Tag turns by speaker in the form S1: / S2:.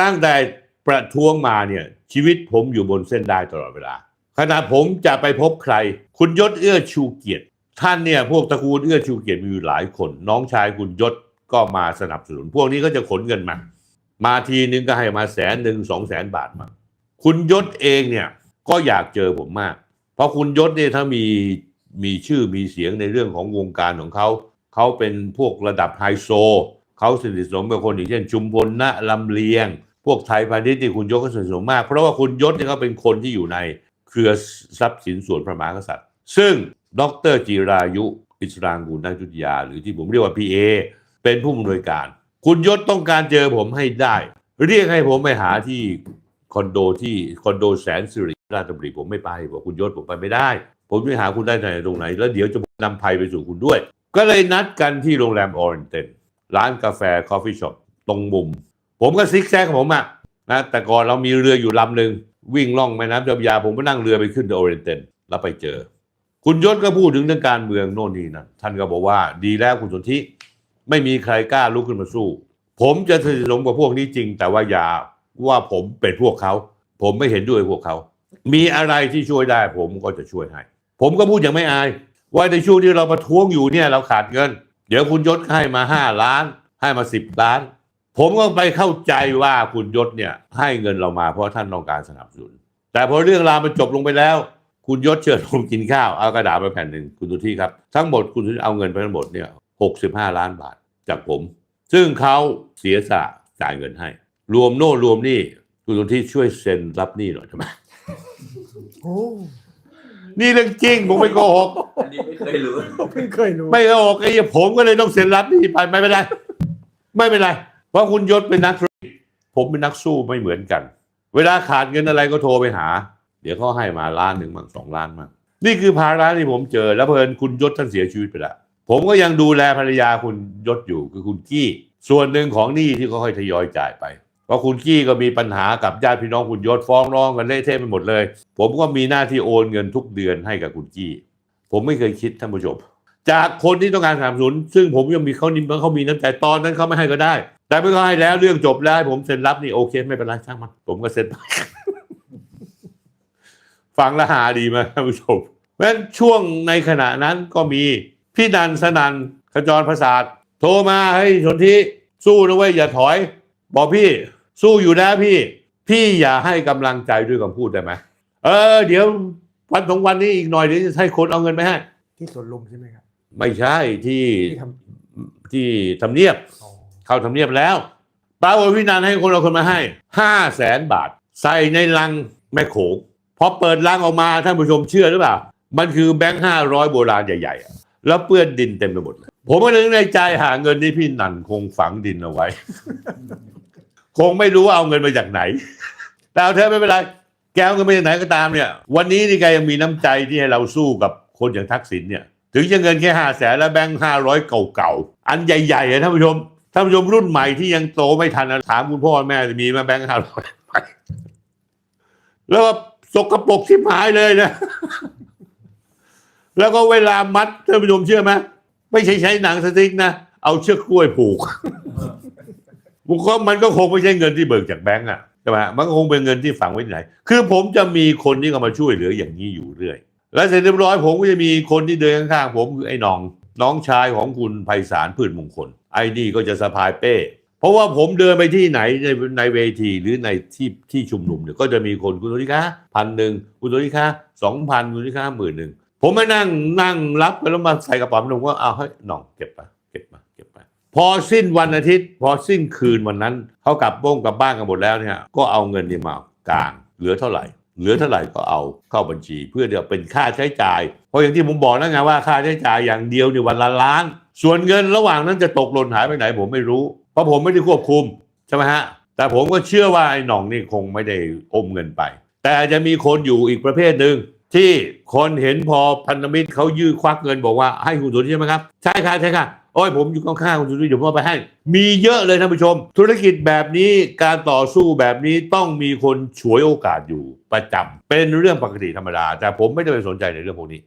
S1: ตั้งแต่ประท้วงมาเนี่ยชีวิตผมอยู่บนเส้นได้ตลอดเวลา ขณะผมจะไปพบใคร คุณยศเอื้อชูเกียรติ ท่านเนี่ยพวกตระกูลเอื้อชูเกียรติมีอยู่หลายคน น้องชายคุณยศก็มาสนับสนุน พวกนี้ก็จะขนเงินมา มาทีนึงก็ให้มาแสนหนึ่งสองแสนบาทมา คุณยศเองเนี่ยก็อยากเจอผมมาก เพราะคุณยศเนี่ยถ้ามีมีชื่อมีเสียงในเรื่องของวงการของเขาเขาเป็นพวกระดับไฮโซเขาสนิทสนมกับคนอย่างเช่น ชุมพลณลำเลียง พวกไทยพาณิชย์ที่คุณยศก็สนิทสนมมาก เพราะว่าคุณยศเนี่ยเขาเป็นคนที่อยู่ในเครือทรัพย์สินส่วนพระมหากษัตริย์ ซึ่งดรจิรายุ อิสรางกูลนาจุติยา หรือที่ผมเรียกว่าพีเอเป็นผู้อำนวยการ คุณยศต้องการเจอผมให้ได้ เรียกให้ผมไปหาที่คอนโดที่คอนโดแสนสิริราชดำริผมไม่ไปบอกคุณยศผมไปไม่ได้ ผมจะไปหาคุณได้ไหนตรงไหน แล้วเดี๋ยวจะนำภัยไปสู่คุณด้วย ก็เลยนัดกันที่โรงแรมออริเ n นร้านกาแฟคอฟฟี่ช็อปตรงมุม ผมก็ซิกแซกของผมอะนะแต่ก่อนเรามีเรืออยู่ลำหนึ่งวิ่งล่องแม่น้ำเจ้าพระยา ผมก็นั่งเรือไปขึ้นออริเ n นแล้วไปเจอ คุณยศก็พูดถึงเรื่องการเมืองโน่นนี่นั่นท่านก็บอกว่าดีแล้วคุณสนธิไม่มีใครกล้าลุกขึ้นมาสู้ ผมจะสนิทสนมกับพวกนี้จริง แต่ว่าอย่าว่าผมเป็นพวกเขา ผมไม่เห็นด้วยพวกเขา มีอะไรที่ช่วยได้ ผมก็จะช่วยให้ ผมก็พูดอย่างไม่อาย ว่าในช่วงที่เราประท้วงอยู่เนี่ยเราขาดเงิน เดี๋ยวคุณยศให้มาห้าล้าน ให้มาสิบล้าน ผมก็ไปเข้าใจว่าคุณยศเนี่ย ให้เงินเรามาเพราะท่านต้องการสนับสนุน แต่พอเรื่องราวมันจบลงไปแล้ว คุณยศเชิญผมกินข้าวเอากระดาษมาแผ่นหนึ่งคุณสุทธิครับ ทั้งหมดคุณสุทธิเอาเงินไปทั้งหมดเนี่ยหกสิบห้าล้านบาทจากผม ซึ่งเขาเสียสละจ่ายเงินให้ รวมโน่นรวมนี่คุณสุทธิช่วยเซ็นรับหนี้หน่อยใช่ไหม
S2: โอ้
S1: นี่เรื่องจริงผมไม่โกหก
S3: อันนี้ไม่เคยรู้
S2: เพิ่งเคยรู้
S1: ไม่โกหกไอ้เหี้ยผมก็เลยต้องเซ็นรับหนี่ไปไม่เป็นไรไม่เป็นไรเพ ราะคุณยศเป็นนักธุรกิจผมเป็นนักสู้ไม่เหมือนกัน เวลาขาดเงินอะไรก็โทรไปหา เดี๋ยวเขาให้มาล้านหนึ่งมั่งสองล้านมั่งนี่คือภาระที่ผมเจอ แล้วเพลินคุณยศท่านเสียชีวิตไปแล้วผมก็ยังดูแลภรรยาคุณยศอยู่คือคุณกี้ ส่วนหนึ่งของหนี้ที่เขาค่อยทยอยจ่ายไปเพราะคุณกี้ก็มีปัญหากับญาติพี่น้องคุณยศฟ้องร้องกันเละเทะไปหมดเลย ผมก็มีหน้าที่โอนเงินทุกเดือนให้กับคุณกี้ ผมไม่เคยคิดท่านผู้ชมจากคนที่ต้องการสนับสนุน ซึ่งผมยังมีเขานิมเขามีน้ำใจตอนนั้นเขาไม่ให้ก็ได้ แต่เมื่อเขาให้แล้วเรื่องจบแล้วให้ผมเซ็นรับนี่โอเค ไม่เป็นไรช่างมันผมก็เซ็นไปฟังและหาดีไหมท่านผู้ชมเพราะฉะนั้นช่วงในขณะนั้นก็มีพี่นันสนันขจรประสาทโทรมาให้ยสนธิสู้นะเว้ยอย่าถอย บอกพี่สู้อยู่นะพี่ พี่อย่าให้กำลังใจด้วยคำพูดได้ไหมเออ เดี๋ยววันสองวันนี้อีกหน่อยเดี๋ยวจะให้คนเอาเงินไปให้
S2: ที่สวนลุมใช่ไหมครับ
S1: ไม่ใช่ที่
S2: ที่ท
S1: ที่ทำเนียบำ
S2: อ๋อ
S1: เข้าทำเนียบแล้วปรากฏพี่นันให้คนเอาคนมาให้ห้าแสนบาท ใส่ในลังแม่โขงพอเปิดลังออกมาท่านผู้ชมเชื่อหรือเปล่า มันคือแบงค์ห้าร้อยโบราณใหญ่ๆ แล้วเปื้อนดินเต็มไปหมดเลยผมก็นึกในใจหาเงินที่พี่นันคงฝังดินเอาไว้ คงไม่รู้ว่าเอาเงินมาจากไหน แต่เอาเธอไม่เป็นไรแกเอาเงินมาจากไหนก็ตามเนี่ย วันนี้นี่แกยังมีน้ำใจที่ให้เราสู้กับคนอย่างทักษิณเนี่ย ถึงจะเงินแค่ห้าแสนแล้วแบงค์ห้าร้อยเก่าๆอันใหญ่ๆอะท่านผู้ชม ท่านผู้ชมรุ่นใหม่ที่ยังโตไม่ทันนะถามคุณพ่อแม่จะมีมาแบงค์ห้าร้อยแล้วก็สกปรกที่หายเลยนะ แล้วก็เวลามัดท่านผู้ชมเชื่อไหมไม่ใช่ใช้หนังสติ๊กนะ เอาเชือกกล้วยผูกบุคคลมันก็คงไม่ใช่เงินที่เบิกจากแบงก์อะใช่ไหมมันก็คงเป็นเงินที่ฝังไว้ไหน คือผมจะมีคนที่เข้ามาช่วยเหลืออย่างนี้อยู่เรื่อย และเสร็จเรียบร้อยผมก็จะมีคนที่เดินข้างๆผมคือไอ้นอง น้องชายของคุณไพศาลพืชมงคล ไอ้นี่ก็จะสะพายเป้ เพราะว่าผมเดินไปที่ไหนในในเวทีหรือในที่ที่ชุมนุมเนี่ยก็จะมีคนคุณโทนิคะพันหนึ่งคุณโทนิคะสองพันคุณโทนิคะหมื่นหนึ่งผมมานั่งนั่งรับไปแล้วมาใส่กระเป๋าผมก็เอาให้น้องเก็บไปเก็บมาเก็บไปพอสิ้นวันอาทิตย์ พอสิ้นคืนวันนั้นเขากลับบ้งกลับบ้านกันหมดแล้วเนี่ยก็เอาเงินนี่มากลางเหลือเท่าไหร่ เหลือเท่าไหร่ก็เอาเข้าบัญชี เพื่อเดี๋ยวเป็นค่าใช้จ่าย เพราะอย่างที่ผมบอกแล้วไงว่าค่าใช้จ่ายอย่างเดียวเนี่ยวันละล้าน ส่วนเงินระหว่างนั้นจะตกหล่นหายไปไหนผมไม่รู้ เพราะผมไม่ได้ควบคุมใช่ไหมฮะแต่ผมก็เชื่อว่าไอ้หน่องนี่คงไม่ได้อมเงินไป แต่จะมีคนอยู่อีกประเภทหนึ่ง ที่คนเห็นพอพันธมิตรเขายื้อควักเงินบอกว่าให้คุณสุนทรใช่ไหมครับ ใช่ค่ะใช่ค่ะโอ้ยผมอยู่ข้างๆคุณสุนทรเดี๋ยวผมเอาไปให้ มีเยอะเลยท่านผู้ชม ธุรกิจแบบนี้การต่อสู้แบบนี้ต้องมีคนฉวยโอกาสอยู่ประจำเป็นเรื่องปกติธรรมดา แต่ผมไม่ได้ไปสนใจในเรื่องพวกนี้